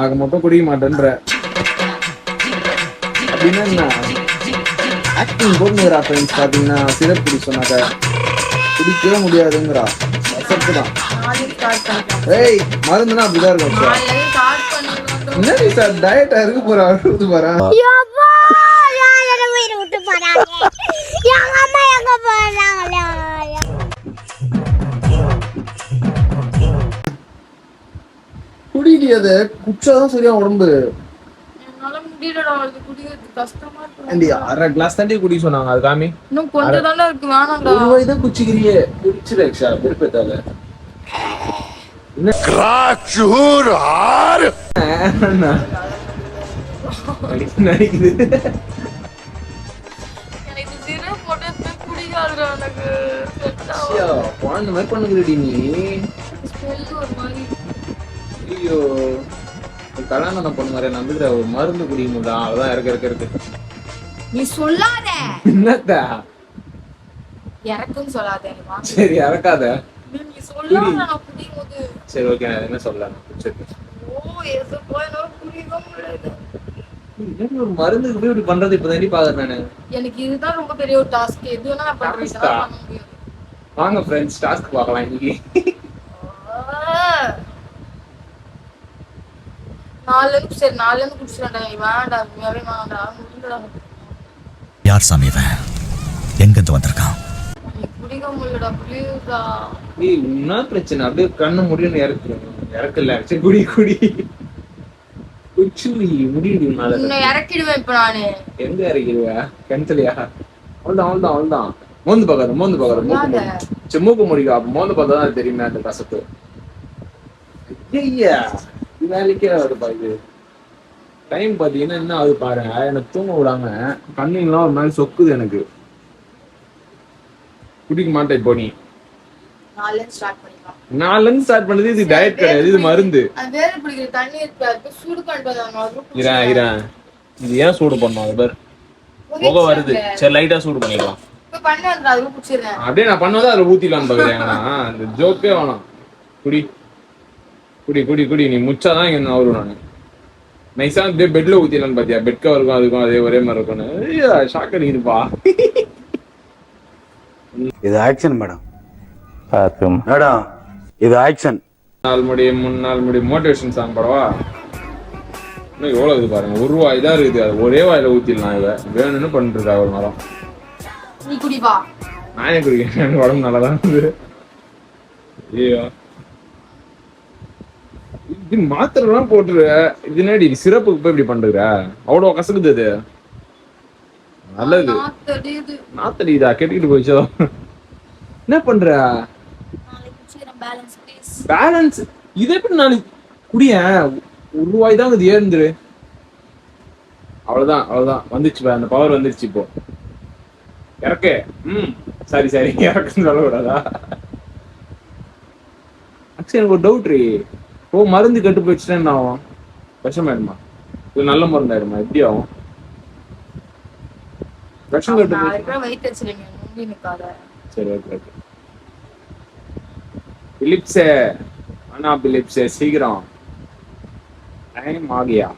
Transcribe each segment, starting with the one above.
ஆக மொத்தம் குடிக்க மாட்டேன்ற. அப்படின்னா என்ன? ஆக்டிங் போட்டுங்கிறா ஃப்ரெண்ட்ஸ் பார்த்தீங்கன்னா சிரப் குடி சொன்னாக்க குடிக்கவே முடியாதுங்கிறா. அசத்து தான். ஏய் மருந்துனா அப்படிதான் இருக்கும் சார். என்னடி சார் டயட்டா இருக்க போறா அழுது குடிடி அது குச்சாதான் சரியா உடம்பு அரை கிளாஸ் தாண்டி குடி சொன்னாங்க அது காமி. இன்னும் கொஞ்சம் தானே இருக்கு வேணாம்டா. ஒரு வாய் தான் குச்சிக்கிறியே குடிச்சிரு எக்ஷா விருப்பத்தால நடிக்குது. ஐயா, குழந்தை மாதிரி பண்ணுகிறடி நீ. ஐயோ கல்யாணம் பொண்ணு மாதிரி நம்புகிற ஒரு மருந்து குடிக்கணும்டா அதான் இருக்கு இருக்கு இருக்கு நீ சொல்லாத. என்னத்தா? இறக்குன்னு சொல்லாத. சரி இறக்காத. நீ சொல்லாத நான் குடிக்கும் போது சரி ஓகே நான் என்ன சொல்லலாம்? சரி. ஓ எது போயினால குடிக்க முடியாது. ஒரு மருந்துக்கு போய் இப்படி பண்றது? இப்பதான் பாக்குறேன் நானு. எனக்கு இதுதான் ரொம்ப பெரிய ஒரு டாஸ்க். எது வேணா நான் பண்றேன். வாங்க ஃப்ரெண்ட்ஸ் டாஸ்க் பார்க்கலாம் இன்னைக்கு. நாலு இருந்து சரி நாலு இருந்து குடிச்சிடா வேண்டாம் உண்மையாவே வேண்டாம் முடியலடா யார் சாமி இவன்? எங்கிருந்து வந்திருக்கான்? குடிக்க முடியலடா ஏய் என்ன பிரச்சனை? அப்படியே கண்ணு முடியும்னு இறக்கு இறக்கல சரி குடி குடி. குச்சி முடியுது உன்னால உன்னை இறக்கிடுவேன் இப்ப நானு. எங்க இறக்கிடுவ? கிணத்துலயா? அவ்வளவுதான் அவ்வளவுதான் அவ்வளவுதான். மோந்து பார்க்காத மோந்து பார்க்காத மூக்கு. சரி மூக்கு முடிக்கா அப்ப மோந்து பார்த்தா தான் தெரியுமே அந்த கசப்பு. ஐயா வேலைக்கே வருதுப்பா இது டைம் பாத்தீங்கன்னா என்ன ஆகுது பாருங்க எனக்கு தூங்க விடாம கண்ணுங்கெல்லாம் ஒரு மாதிரி சொக்குது எனக்கு. குடிக்க மாட்டேன் இப்போ நீ. நாலுல இருந்து ஸ்டார்ட் பண்ணது இது டயட் கிடையாது இது மருந்து. இது ஏன் சூடு பண்ணும் அது பேர்? புகை வருது. சரி லைட்டா சூடு பண்ணிக்கலாம். அப்படியே நான் பண்ணதான் அதுல ஊத்திடலான்னு பாக்குறேன் அந்த ஜோக்கே வேணாம். குடி. குடி குடி குடி நீ முச்சாதான் இங்க நான் வருவேன் நான். நைஸா அப்படியே பெட்ல ஊத்திடலான்னு பாத்தியா? பெட் கவருக்கும் அதுக்கும் அதே ஒரே மாதிரி இருக்கும்னு ஐயா ஷாக் அடிக்குதுப்பா. இது ஆக்ஷன் மேடம் பார்க்கும். மேடம் இது ஆக்ஷன் நாள் முடி மூணு நாள் முடி மோட்டிவேஷன் சாங் படவா? இன்னும் எவ்வளவு இது பாருங்க. ஒரு ரூபாய் தான் இருக்குது. அது ஒரே வாயில ஊத்திடலாம் இவ வேணும்னு பண்ணிட்டு ஒரு மரம். நீ குடிப்பா. நானே குடிக்கிறேன்? உடம்பு நல்லா தான் இருக்குது. ஐயோ. இது மாத்திரைலாம் போட்டுரு. இது என்னடி சிறப்புக்கு போய் இப்படி பண்ணுற அவ்வளோ கசக்குது அது நல்லது. நாத்தடிதா கெட்டிக்கிட்டு போயிச்சோ. என்ன பண்ற? பேலன்ஸ் இதை எப்படி நாளைக்கு குடிய? ஒரு ரூபாய் தான் அது ஏறுந்துரு அவ்வளவுதான் அவ்வளவுதான். வந்துச்சு அந்த பவர் வந்துருச்சு இப்போ. இறக்கு. ம் சரி சரி. இறக்குன்னு சொல்லக்கூடாதா? ஆக்சுவலி எனக்கு ஒரு டவுட் ஓ மருந்து கெட்டு போயிடுச்சுன்னா என்ன ஆகும்? விஷமாயிடுமா இது நல்ல மருந்து ஆயிடுமா எப்படி ஆகும்? விஷம் கெட்டு சரி ஓகே ஓகே பிலிப்ஸே அண்ணா பிலிப்ஸே சீக்கிரம். டைம் ஆகியா?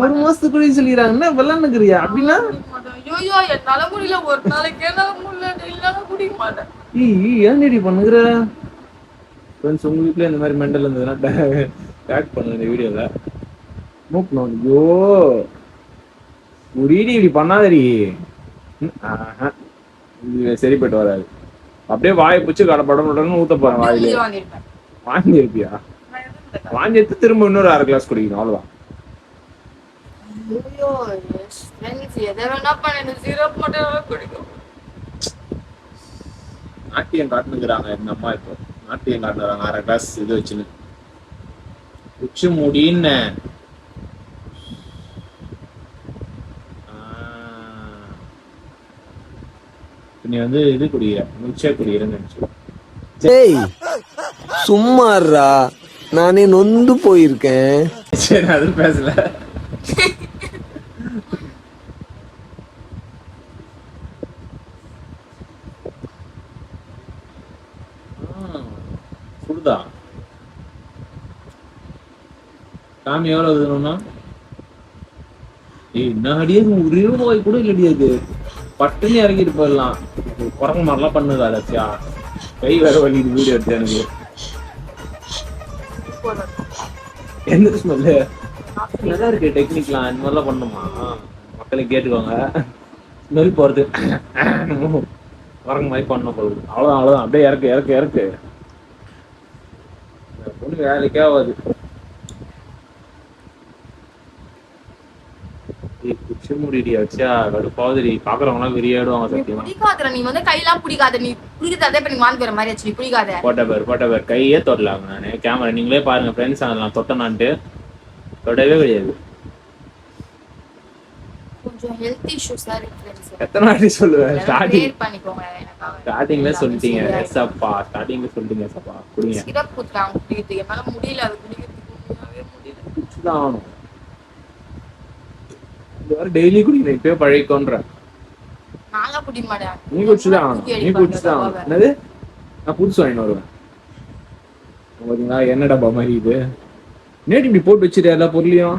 ஒரு. மாசத்துக்குள்ளே சொல்லிடுறாங்க என்ன விளாண்டுக்கிறியா அப்படின்னா. ஐயோ என்னால முடியல. ஒரு நாளைக்கு என்னால முடியல. இல்லைன்னா குடிக்க மாட்டேன். ஏய் ஏன் ரெடி பண்ணுகிற? ஃப்ரெண்ட்ஸ் உங்க வீட்ல இந்த மாதிரி மெண்டல் இருந்ததுன்னா டேக் பண்ணுங்க இந்த வீடியோல. மூக்கணும் ஐயோ. முடிடி இப்படி பண்ணாதடி. ம், ஆஹா. இது சரிப்பட்டு வராது. அப்படியே வாயை பிடிச்சி கடப்படம் ஊத்த போறேன் வாயில. வாந்தி இருப்பியா. வாந்தி எடுத்து திரும்ப இன்னொரு அரை கிளாஸ் குடிக்கணும் அவ்வளவுதான். ஐயோ எதை வேணா பண்ணு சிரப் மட்டும் குடிக்கும் நாட்டியம் காட்டுனுங்கிறாங்க எங்க அம்மா இப்போ. நாட்டியம் காட்டுறாங்க அரை கிளாஸ் இது வச்சுன்னு. உச்சி முடின்னு. நீ வந்து இது குடிக்கிற மில்க்ஷேக் குடிக்கிறேன்னு நினைச்சு. டேய் சும்மாறா நானே நொந்து போயிருக்கேன். சரி அது பேசல வருதா சாமி எவ்வளவு வருதுன்னா ஏய் என்ன அடியே ஒரே ரூபாய் கூட இல்லடியா அது. பட்டுன்னு இறங்கிட்டு போயிடலாம். குரங்கு மாதிரிலாம் பண்ணுதா லட்சியா கை வேற வலிக்குது வீடியோ எடுத்து எனக்கு. என்ன ஸ்மெல்லு நல்லா இருக்கு டெக்னிக்லாம் இந்த மாதிரிலாம் பண்ணுமா? மக்களை கேட்டுக்கோங்க. ஸ்மெல் போறது. குரங்கு மாதிரி பண்ண போகுது. அவ்வளோதான் அவ்வளோதான் அப்படியே இறக்கு இறக்கு இறக்கு. பொண்ணு வேலைக்கே ஆகாது. ஏய், குச்சி முடிடி வச்சா கடுப்பாவதுடி பாக்குறவங்களாம் வெறியாடுவாங்க சத்தியமா. பிடிக்காதடா நீ வந்து கையெல்லாம் பிடிக்காத. நீ பிடிக்காத இப்ப நீ வாந்தி வர மாதிரி ஆச்சு பிடிக்காத. போட்ட பேர் போட்ட பேர். கையே தொடலாங்க நானு. கேமரா நீங்களே பாருங்க ஃப்ரெண்ட்ஸ் அதெல்லாம் தொட்டனான்ட்டு. தொடவே கிடையாது கொஞ்சம் ஹெல்த் இஷ்யூஸ் இருக்கு friends. எத்தனை வாட்டி சொல்லுவேன்? ஸ்டார்டிங் பண்ணிக்கோங்க. ஸ்டார்டிங்ல சொல்லிட்டீங்க? எஸ் அப்பா. ஸ்டார்டிங்ல சொல்லிட்டீங்க எஸ் அப்பா. குடிங்க. சிரப் குடுத்தாங்க குடிக்கிறதுக்கு என்னால முடியல அது குடிக்கிறதுக்கு உண்மையாவே முடியல. குடிச்சுதான் ஆகணும். வாரம் டெய்லி குடிக்கிறேன். இப்பயே பழகிக்கோன்ற. நீ குடிச்சுதான். நீ குடிச்சுதான். என்னது? நான் புதுசு வாங்கிட்டு வருவேன். பாத்தீங்களா? என்ன டப்பா மாதிரி இது? நேற்று இப்படி போட்டு வச்சிருக்க எல்லா பொருளையும்?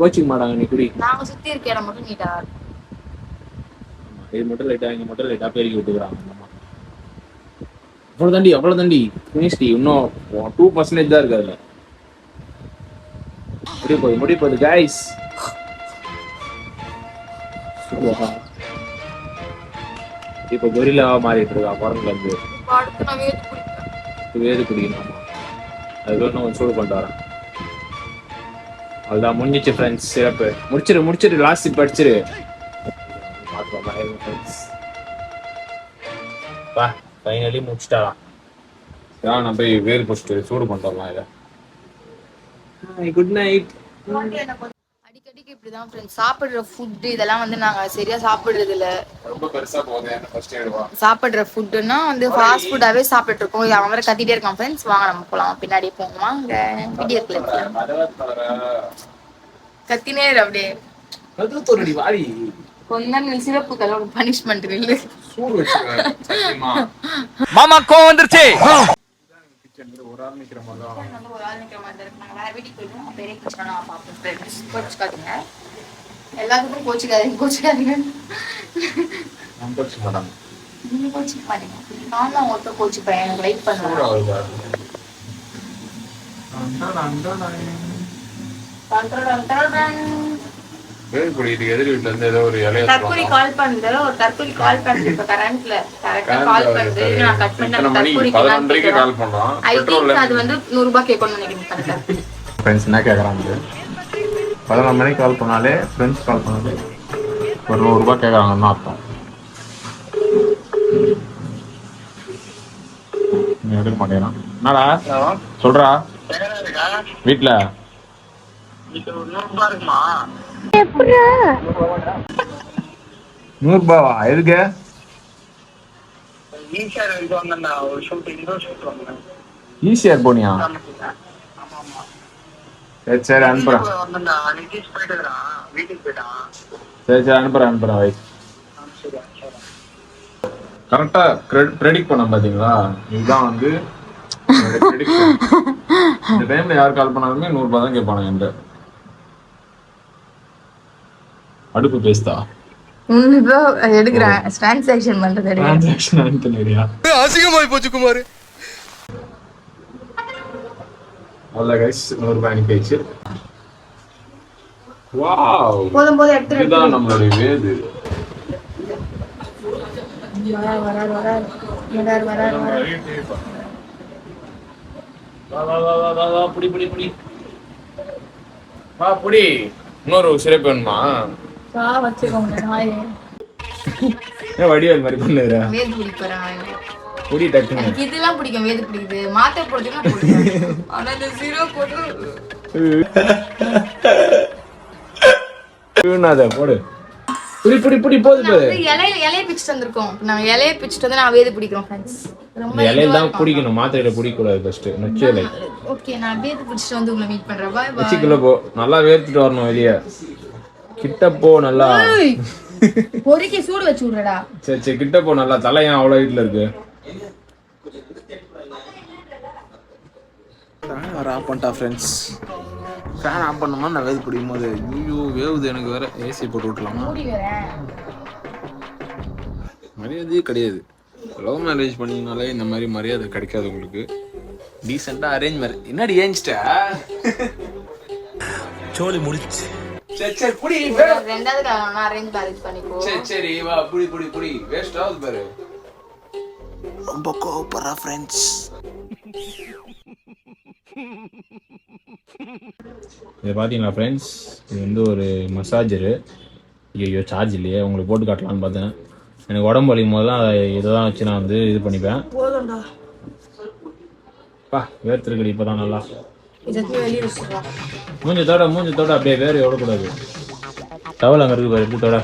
கோச்சிக்க மாட்டாங்க நீ குடி. நாங்க சுத்தி இருக்க இடம் மட்டும் நீட்டா இது மட்டும் லைட்டா இங்க மட்டும் லைட்டா பெருக்கி விட்டுக்கிறாங்க. அவ்வளோ தாண்டி அவ்வளவு தாண்டி. ஃபினிஷ்டி இன்னும் டூ பர்சன்டேஜ் தான் இருக்கு அதுல. முடிய போகுது முடிய போகுது கைஸ் இப்போ கொரிலாவா மாறிட்டு இருக்கா? குரங்குல இருந்து வேது குடிக்கணும். அதுக்குள்ள நான் இன்னும் கொஞ்சம் சூடு கொண்டு வரேன். அதுதான் முடிஞ்சிச்சு ஃப்ரெண்ட்ஸ் சிறப்பு. முடிச்சிரு முடிச்சிரு லாஸ்ட் படிச்சிரு பா ஃபைனலி முடிச்சிட்டாலாம் யா நான் போய் வேறு ஃபஸ்ட்டு சூடு பண்ணிட்டு வரலாம் இதை. குட் நைட் அடிக்கடிக்கு இப்படிதான் ஃப்ரெண்ட்ஸ் சாப்பிடுற ஃபுட் இதெல்லாம் வந்து நாங்க சரியா சாப்பிடுறது இல்ல ரொம்ப பெருசா போகுது சாப்பிடுற ஃபுட்டுன்னா வந்து ஃபாஸ்ட் ஃபுட்டாவே சாப்பிட்டு இருக்கோம். இது அவன் வேற கத்திட்டே இருக்கான் ஃப்ரெண்ட்ஸ் வாங்க நம்ம போலாம். பின்னாடி போவோம் வாங்க வீடியோ கிளிப் கத்தினே அப்படியே. வாரி கொஞ்ச நேரம் நீ சிறப்பு ஒரு பனிஷ்மெண்ட் இல்லை சூடு வச்சுருவேன் சத்தியமா. மாமா கோவம் வந்துருச்சு. ஒரு ஆள் நிக்கிற மாதிரி தான் வந்து ஒரு ஆள் நிக்கிற மாதிரி தான் இருக்கு நாங்க வேற வீட்டுக்கு போயிடுவோம் பெரிய கிச்சனா பார்ப்போம் ஃப்ரெண்ட்ஸ் கோச்சிக்காதீங்க எல்லாத்துக்கும் கோச்சிக்காதீங்க கோச்சிக்காதீங்க நீங்க கோச்சிக்க மாட்டீங்க நான் தான் உங்கள்கிட்ட கோச்சிப்பேன் எனக்கு லைக் சூடா பண்ணுவேன் குடிக்கிறதுக்கு எதிர் வீட்டுல இருந்து ஏதோ ஒரு இலைய தற்கொலை கால் பண்ணுது ஒரு தற்கொலை கால் பண்ணுது இப்ப கரண்ட்ல கரெக்டா கால் பண்ணுது நான் கட் இத்தனை பண்ணி மணிக்கு பதினொன்றரைக்கு கால் பண்ணோம். ஐ பெட்ரோல் திங்க் அது வந்து நூறு ரூபாய் கேட்கணும்னு நினைக்கிறேன் கரெக்டா? ஃப்ரெண்ட்ஸ் என்ன கேட்குறாங்க பதினொரு மணிக்கு கால் பண்ணாலே ஃப்ரெண்ட்ஸ் கால் பண்ணாலே ஒரு நூறுரூபா கேட்குறாங்கன்னு அர்த்தம். நீ எடுக்க மாட்டேங்கிறான் என்னடா? சொல்றா. வீட்டில் நூறுரூபாவா எதுக்கு? ஈஸியாக போனியா? சரி சரி அனுப்புறேன் சரி சரி அனுப்புறேன் அனுப்புறேன் வை கரெக்டா ப்ரெடிக்ட் பண்ண பாத்தீங்களா? இதுதான் வந்து. இந்த டைம்ல யார் கால் பண்ணாலுமே நூறு ரூபாய் தான் கேட்பானுங்க என்கிட்ட. அடுப்பு பேஸ்தா எடுக்கிறேன். டிரான்சாக்ஷன் பண்றது டிரான்சாக்ஷன் அனுப்பினியா அசிங்கமாய் போச்சு குமார். அவ்வளோ கைஸ் நூறு ரூபாய் அனுப்பிச்சு வாவ் போதும் இதுதான் நம்மளுடைய வேது. வரார் வரார் வரார் வரார் வரார் வரார் வா. வா வா வா வா வா புடி புடி புடி. வா புடி. இன்னொரு சிறப்பு வேணுமா? சா வச்சுக்கோங்க நாய். ஏன் வடிவேல் மாதிரி பண்ணுற வேது பிடிப்பறேன் புடி டக்குன்னு. எனக்கு இதெல்லாம் பிடிக்கும் வேது பிடிக்குது மாத்திரை நான் போடுவேன் ஆனா இந்த ஜீரோ போட்டு அத போடு. புடி புடி புடி போது நான் வந்து இலைய இலைய பிச்சுட்டு வந்திருக்கோம். நாங்க இலைய பிச்சுட்டு வந்து நான் வேது பிடிக்கிறோம் ஃப்ரெண்ட்ஸ் ரொம்ப இலையில தான் பிடிக்கணும். மாத்திரையில பிடிக்க கூடாது ஃபர்ஸ்ட் நொச்சி இலை. ஓகே நான் வேது பிடிச்சிட்டு வந்து உங்களை மீட் பண்றேன். பாய் பாய் வச்சுக்குள்ள போ. நல்லா வேர்த்துட்டு வரணும் வெளிய. கிட்ட போ நல்லா பொறுக்கி சூடு வச்சு விடுறடா. சரி சரி கிட்ட போ நல்லா. தலை ஏன் அவ்வளோ வீட்டில் இருக்கு. ஃபேன் ஆஃப் பண்ணிட்டா ஃப்ரெண்ட்ஸ் ஃபேன் ஆஃப் பண்ணோமா நான் வேது பிடிக்கும் போது. ஐயோ வேவுது எனக்கு வேற. ஏசி போட்டு விட்டுலாமா மரியாதையே கிடையாது. லவ் மேரேஜ் பண்ணீங்கனாலே இந்த மாதிரி மரியாதை கிடைக்காது உங்களுக்கு. டீசெண்டாக அரேஞ்ச் மேரேஜ் என்னடி ஏஞ்சிட்ட? சோலி முடிச்சு சரி சரி புடி ரெண்டாவது கல்யாணம் அரேஞ்ச் மேரேஜ் பண்ணிக்கோ. சரி சரி வா புடி புடி புடி. வேஸ்ட் ஆகுது பாரு. ரொம்ப கோவப்படுறா ஃப்ரெண்ட்ஸ் இது பார்த்தீங்களா ஃப்ரெண்ட்ஸ் இது வந்து ஒரு மசாஜரு ஐயோ சார்ஜ் இல்லையே. உங்களுக்கு போட்டு காட்டலாம்னு பார்த்தேன். எனக்கு உடம்பு வலிக்கும் போதெல்லாம் அதை இதை தான் வச்சு நான் வந்து இது பண்ணிப்பேன். பா வேர்த்திருக்கடி இப்போ தான் நல்லா. இதை வெளியே வச்சுக்கலாம் மூஞ்சி தோட மூஞ்சி தோட. அப்படியே வேறு எவ்வளோக்கூடாது டவல் அங்கே இருக்கு பாரு எப்படி தோட.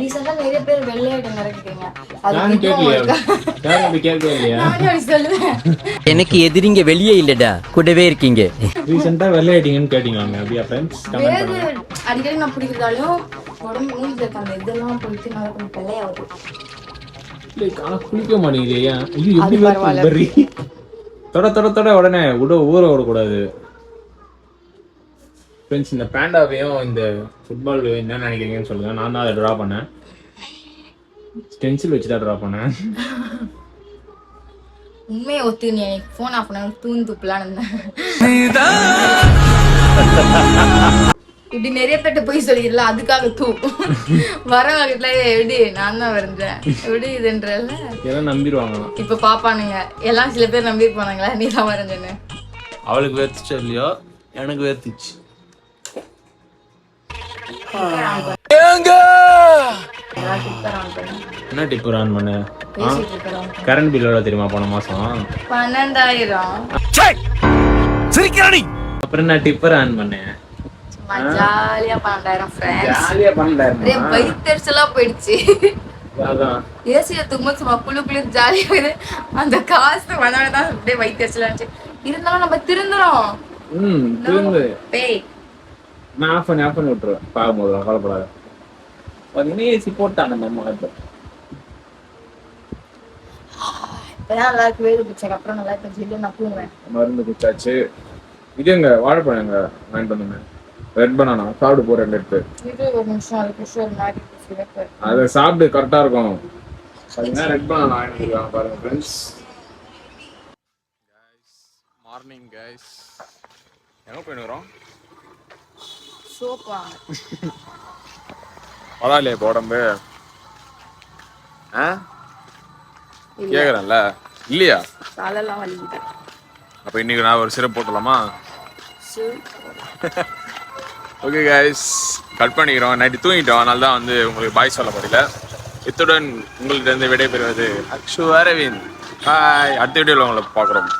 ரீசெண்டா நிறைய பேர் கேட்கலையா? அப்படி கேட்கவே இல்லையா? நானே சொல்லுவேன். எனக்கு எதிரிங்க வெளியே இல்லடா கூடவே இருக்கீங்க. ரீசெண்டாக வெள்ளையாட்டிங்கன்னு கேட்டீங்களாங்க அப்படியா ஃப்ரெண்ட்ஸ் கமெண்ட் பண்ணுங்க. அடிக்கடி நான் பிடிக்கிறதாலும் உடம்பு மூஞ்சில இருக்க அந்த இதெல்லாம் போயிட்டு நல்லா கொஞ்சம் வெள்ளையாகுது இல்லை ஆனால் குளிக்க மாட்டேங்குது ஏன்? எப்படி. பர்றி தொட தொட தொட உடனே விட ஊற விடக்கூடாது. ஃப்ரெண்ட்ஸ் இந்த பேண்டாவையும் இந்த ஃபுட்பால் என்ன நினைக்கிறீங்கன்னு சொல்லுங்க. நான் தான் அதை ட்ரா பண்ணேன். ஸ்டென்சில் வச்சு தான் ட்ரா பண்ணேன். உண்மையை ஒத்து நீ ஃபோன் ஆஃப் பண்ண தூண் துப்பலான்னு இருந்தேன். இப்படி நிறைய பேர்ட்ட போய் சொல்லிடல அதுக்காக தூ. வர வகையில எப்படி நான் தான் வரைஞ்சேன் எப்படி இதுன்றல இதெல்லாம் நம்பிடுவாங்களாம். இப்ப பாப்பானுங்க. எல்லாம் சில பேர் நம்பி போனாங்களா? நீ தான் வரைஞ்சேன்னு அவளுக்கு வேர்த்துச்சோ இல்லையோ? எனக்கு வேர்த்துச்சு. நான் டிப்பர் ஆன் என்ன பண்ண கரண்ட் பில் எவ்வளோ தெரியுமா? போன மாதம் பன்னெண்டாயிரம். சிரிக்கிறானி அப்புறம் என்ன டிப்பர் ஆன் பண்ணேன் ஜாலியா பன்னெண்டாயிரம் அப்படியே பண்ணல வயிற்றுச்சலா போயிடுச்சு ஏசியை தூங்கும்போது சும்மா குளு குளு ஜாலியா அந்த காசு வந்தவன தான் அப்படியே வயிற்றுச்சலா இருந்துச்சு. இருந்தாலும் நம்ம திருந்துறோம். ம் திரும்ப. பேய். நான் ஆஃப் பண்ணி ஆஃப் பண்ணி விட்டுருவேன். பார்க்கும்போது கவலைப்படாத. பார்த்தீங்கன்னா ஏசி போட்டாங்க நம்ம இப்போ இப்பதான் நல்லா இருக்கு வேறு பிடிச்சக்கு அப்புறம் நல்லா இருக்கு ஜில்லு நான் தூங்குவேன். மருந்து குச்சாச்சு இது எங்க? வாழைப்பழம் எங்க? வாங்கிட்டு வந்தோங்க ரெட் பனானா சாப்பிட்டு போ ரெண்டு எடுத்து. இது ஒரு நிமிஷம் அது குஷு ஒரு மாதிரி சிவப்பு அதை சாப்பிட்டு கரெக்டாக இருக்கும். பார்த்தீங்கன்னா ரெட் பனானா வாங்கிட்டு இருக்காங்க பாருங்க ஃப்ரெண்ட்ஸ் மார்னிங் கைஸ் எங்கே போயினுக்கிறோம் சோப் வாங்க பரவாயில்லையே இப்போ உடம்பு. ஆ? கேட்குறேன்ல இல்லையா? தலைலாம் வலிக்குது. அப்போ இன்னைக்கு நான் ஒரு சிரப் போட்டலாமா ஓகே கைஸ் கட் பண்ணிக்கிறோம். நைட்டு தூங்கிட்டோம். அதனால தான் வந்து உங்களுக்கு பாய் சொல்ல முடியல. இத்துடன் உங்கள்கிட்ட இருந்து விடைபெறுவது அக்ஷு அரவிந்த். ஹாய் அடுத்த வீடியோவில் உங்களை பார்க்குறோம்.